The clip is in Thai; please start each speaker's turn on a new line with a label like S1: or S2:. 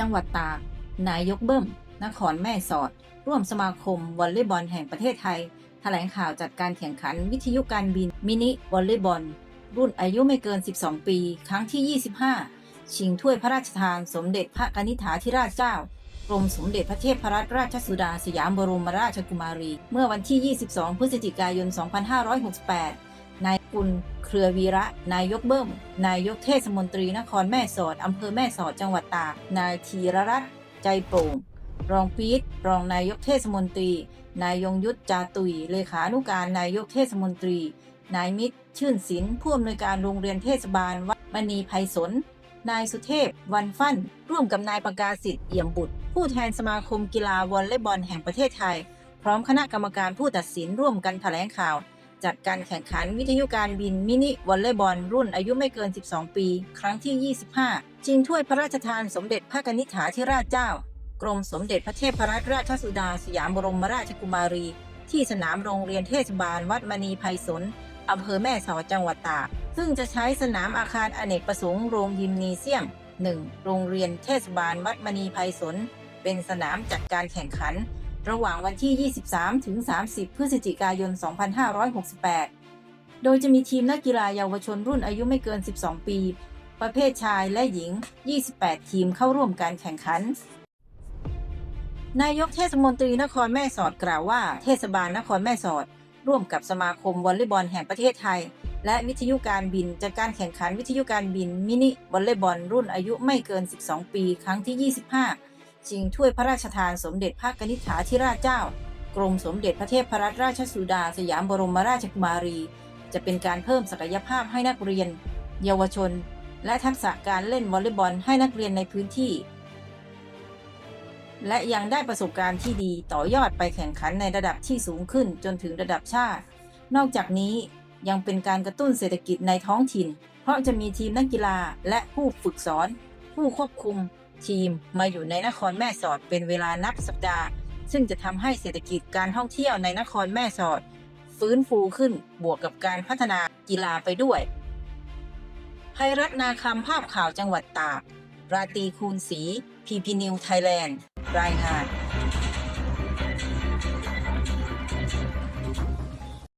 S1: จังหวัดตาก นายกเบิ้ม นครแม่สอด ร่วมสมาคมวอลเลย์บอลแห่งประเทศไทย แถลงข่าวจัดการแข่งขันวิทยุการบินมินิวอลเลย์บอล รุ่นอายุไม่เกิน 12 ปี ครั้งที่ 25 ชิงถ้วยพระราชทานสมเด็จพระกนิษฐาธิราชเจ้ากรมสมเด็จพระเทพรัตนราชสุดาสยามบรมราชกุมารี เมื่อวันที่ 22 พฤศจิกายน 2568 กุล เครือวีระ นายกเบิ้ม นายกเทศมนตรีนครแม่สอด อำเภอแม่สอด จังหวัดตาก นายธีรรัตน์ใจโปร่ง รองปี๊ดรองนายกเทศมนตรี นายยงยุทธจาตุย เลขานุการนายกเทศมนตรี นายมิตร ชื่นศิลป์ผู้อำนวยการโรงเรียนเทศบาลวัดมณีไพศลนายสุเทพ วันฟั่น ร่วมกับนายประกาศสิทธิ์เอี่ยมบุตร ผู้แทนสมาคมกีฬาวอลเลย์บอลแห่งประเทศไทย พร้อมคณะกรรมการผู้ตัดสินร่วมกันแถลงข่าว จัดการแข่งขันวิทยุการบินมินิวอลเลย์บอลรุ่นอายุไม่เกิน 12 ปี ครั้งที่ 25 ชิงถ้วยพระราชทานสมเด็จพระกนิษฐาธิราชเจ้า กรมสมเด็จพระเทพรัตนราชสุดาสยามบรมราชกุมารี ที่สนามโรงเรียนเทศบาลวัดมณีไพศลอำเภอแม่สอดจังหวัดตาก ซึ่งจะใช้สนามอาคารอเนกประสงค์โรงยิมนีเซียม 1. โรงเรียนเทศบาลวัดมณีไพศลเป็นสนามจัดการแข่งขัน ระหว่างวันที่ 23 ถึง 30 พฤศจิกายน 2568 โดยจะมีทีมนักกีฬาเยาวชนรุ่นอายุไม่เกิน 12 ปี ประเภทชายและหญิง 28 ทีมเข้าร่วมการแข่งขัน นายกเทศมนตรีนครแม่สอดกล่าวว่า เทศบาลนครแม่สอด ร่วมกับสมาคมวอลเลย์บอลแห่งประเทศไทย และวิทยุการบินจัดการแข่งขันวิทยุการบินมินิวอลเลย์บอลรุ่นอายุไม่เกิน 12 ปี ครั้งที่ 25 ชิงถ้วยพระราชทานสมเด็จพระกนิษฐาธิราชเจ้า กรมสมเด็จพระเทพรัตนราชสุดา สยามบรมราชกุมารี จะเป็นการเพิ่มศักยภาพให้นักเรียน เยาวชน และทักษะการเล่นวอลเลย์บอลให้นักเรียนในพื้นที่ และยังได้ประสบการณ์ที่ดีต่อยอดไปแข่งขันในระดับที่สูงขึ้นจนถึงระดับชาติ นอกจากนี้ยังเป็นการกระตุ้นเศรษฐกิจในท้องถิ่น เพราะจะมีทีมนักกีฬาและผู้ฝึกสอน ผู้ควบคุม ทีมมาอยู่ในนครแม่สอดเป็นเวลานับสัปดาห์ ซึ่งจะทำให้เศรษฐกิจการท่องเที่ยวในนครแม่สอด ฟื้นฟูขึ้นบวกกับการพัฒนากีฬาไปด้วยภัยรัตนาคำภาพข่าวจังหวัดตาก ราตีคูณศรีพีพีนิวไทยแลนด์ รายงาน